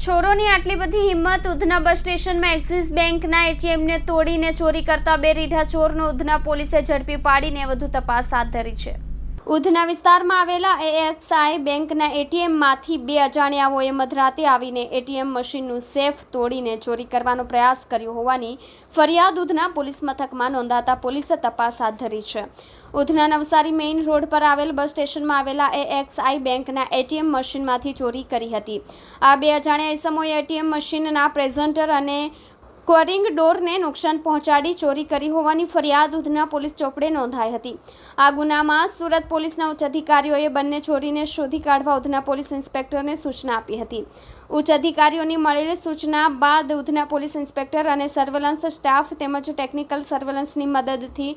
ચોરોની આટલી બધી હિંમત ઉધના બસ સ્ટેશનમાં એક્સિસ બેંકના એટીએમને તોડીને ચોરી કરતા બે રીઢા ચોરનો ઉધના પોલીસે ઝડપી પાડીને વધુ તપાસ હાથ ધરી છે. ઉધના વિસ્તારમાં આવેલા એએક્સઆઈ બેંકના એટીએમમાંથી બે અજાણ્યાઓએ મધરાતે આવીને એટીએમ મશીનનું સેફ તોડીને ચોરી કરવાનો પ્રયાસ કર્યો હોવાની ફરિયાદ ઉધના પોલીસ મથકમાં નોંધાતા પોલીસે તપાસ હાથ ધરી છે. ઉધના નવસારી મેઇન રોડ પર આવેલ બસ સ્ટેશનમાં આવેલા એએક્સઆઈ બેંકના એટીએમ મશીનમાંથી ચોરી કરી હતી. આ બે અજાણ્યા ઇસમોએ એટીએમ મશીનના પ્રેઝન્ટર અને કોરિંગ ડોરને નુકસાન પહોંચાડી ચોરી કરી હોવાની ફરિયાદ ઉધના પોલીસ ચોપડે નોંધાઈ હતી. આ ગુનામાં સુરત પોલીસના ઉચ્ચ અધિકારીઓએ બંને ચોરીને શોધી કાઢવા ઉધના પોલીસ ઇન્સ્પેક્ટરને સૂચના આપી હતી. ઉચ્ચ અધિકારીઓની મળેલી સૂચના બાદ ઉધના પોલીસ ઇન્સ્પેક્ટર અને સર્વેલન્સ સ્ટાફ તેમજ ટેકનિકલ સર્વેલન્સની મદદથી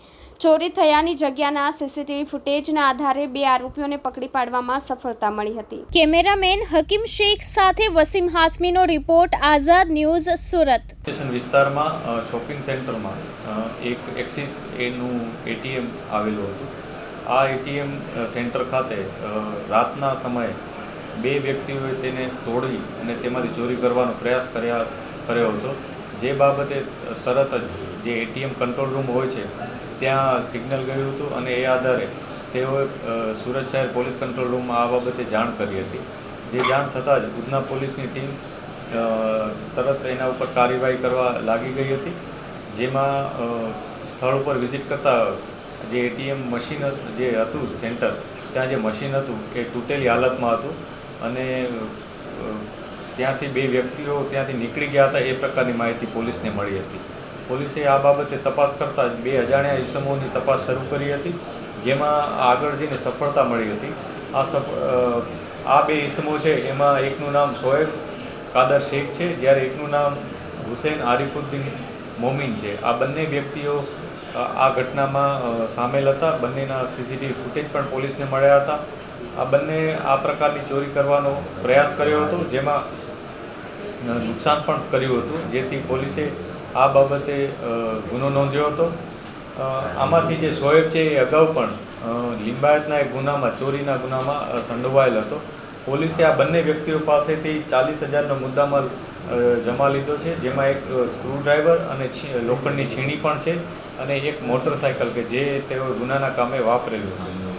ચોરી થયાની જગ્યાના સીસીટીવી ફૂટેજના આધારે બે આરોપીઓને પકડી પાડવામાં સફળતા મળી હતી. કેમેરામેન હકીમ શેખ સાથે Wasim હાસમીનો report Azad news Surat. Station વિસ્તારમાં શોપિંગ સેન્ટરમાં એક એક્સિસ એનું એટીએમ આવેલું હતું. આ એટીએમ સેન્ટર ખાતે રાતના સમયે બે વ્યક્તિઓએ તેને તોડી અને તેમાંથી ચોરી કરવાનો પ્રયાસ કર્યા, કર્યો હતો. જે બાબતે તરત જ જે એટીએમ કંટ્રોલ રૂમ હોય છે, ત્યાં સિગ્નલ ગયું હતું અને એ આધારે તેઓએ સુરત શહેર પોલીસ કંટ્રોલ રૂમમાં આ બાબતે જાણ કરી હતી. જે જાણ થતાં જ ઉધના પોલીસની ટીમ તરત એના ઉપર કાર્યવાહી કરવા લાગી ગઈ હતી. જેમાં સ્થળ ઉપર વિઝિટ કરતા જે એટીએમ મશીન જે હતું સેન્ટર ત્યાં જે મશીન હતું એ તૂટેલી હાલતમાં હતું. અને ત્યાંથી બે વ્યક્તિઓ ત્યાંથી નીકળી ગયા હતા, એ પ્રકારની માહિતી પોલીસને મળી હતી. પોલીસે આ બાબતે તપાસ કરતાં બે અજાણ્યા ઈસમોની તપાસ શરૂ કરી હતી, જેમાં આગળ જઈને સફળતા મળી હતી. આ આ બે ઈસમો છે, એમાં એકનું નામ સોએબ કાદર શેખ છે, જ્યારે એકનું નામ હુસેન આરિફુદ્દીન મોમીન છે. આ બંને વ્યક્તિઓ આ ઘટનામાં સામેલ હતા. બંનેના સીસીટીવી ફૂટેજ પણ પોલીસને મળ્યા હતા. આ બંને આ પ્રકારની ચોરી કરવાનો પ્રયાસ કર્યો હતો, જેમાં નુકસાન પણ કર્યું હતું. જેથી પોલીસે આ બાબતે ગુનો નોંધ્યો હતો. આમાંથી જે શોએબ છે એ અગાઉ પણ લિંબાયતના એક ગુનામાં, ચોરીના ગુનામાં સંડોવાયેલ હતો. પોલીસે આ બંને વ્યક્તિઓ પાસેથી ચાલીસ હજારનો મુદ્દામાલ જમા લીધો છે. જેમાં એક સ્ક્રૂડ્રાઈવર અને લોખંડની છીણી પણ છે અને એક મોટરસાયકલ કે જે તેઓ ગુનાના કામે વાપરેલું હતું.